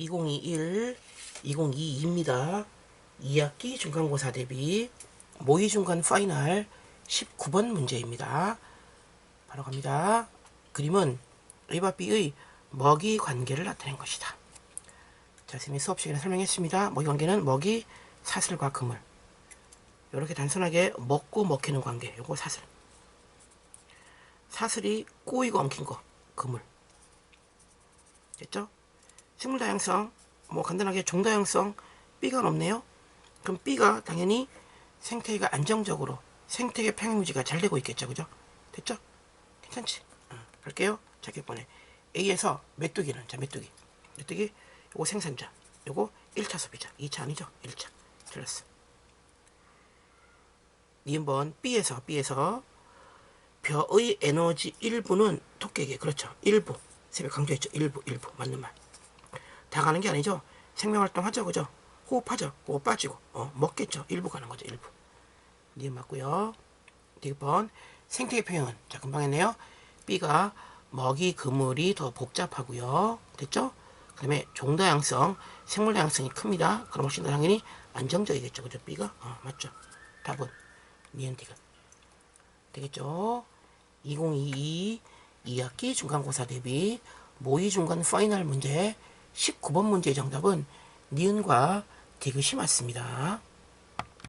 2021, 2022입니다. 2학기 중간고사 대비 모의 중간 파이널 19번 문제입니다. 바로 갑니다. 그림은 A와 B의 먹이 관계를 나타낸 것이다. 자, 선생님이 수업 시간에 설명했습니다. 먹이 관계는 먹이, 사슬과 그물. 이렇게 단순하게 먹고 먹히는 관계. 요거 사슬. 사슬이 꼬이고 엉킨 거. 그물. 됐죠? 식물 다양성, 뭐 간단하게 종 다양성, B가 높네요. 그럼 B가 당연히 생태계가 안정적으로 생태계 평형 유지가 잘 되고 있겠죠, 그죠? 됐죠? 괜찮지? 어, 갈게요. 자, 이번에 A에서 메뚜기는 자 메뚜기, 메뚜기 요거 생산자, 요거 1차 소비자, 2차 아니죠? 1차 틀렸어. 2번 B에서 B에서 벼의 에너지 일부는 토끼에게 그렇죠. 일부 새벽 강조했죠. 일부 일부 맞는 말. 다 가는 게 아니죠. 생명활동 하죠, 그죠? 호흡하죠. 호흡 빠지고 어, 먹겠죠. 일부 가는 거죠. 일부. 니은 맞고요. 2번 생태계 표현은 자 금방 했네요. B가 먹이 그물이 더 복잡하고요. 됐죠? 그 다음에 종다양성, 생물 다양성이 큽니다. 그럼 훨씬 더 당연히 안정적이겠죠. 그죠? B가? 어, 맞죠. 답은 니은 디귿. 되겠죠? 2022 2학기 중간고사 대비 모의 중간 파이널 문제 19번 문제의 정답은 니은과 디귿이 맞습니다.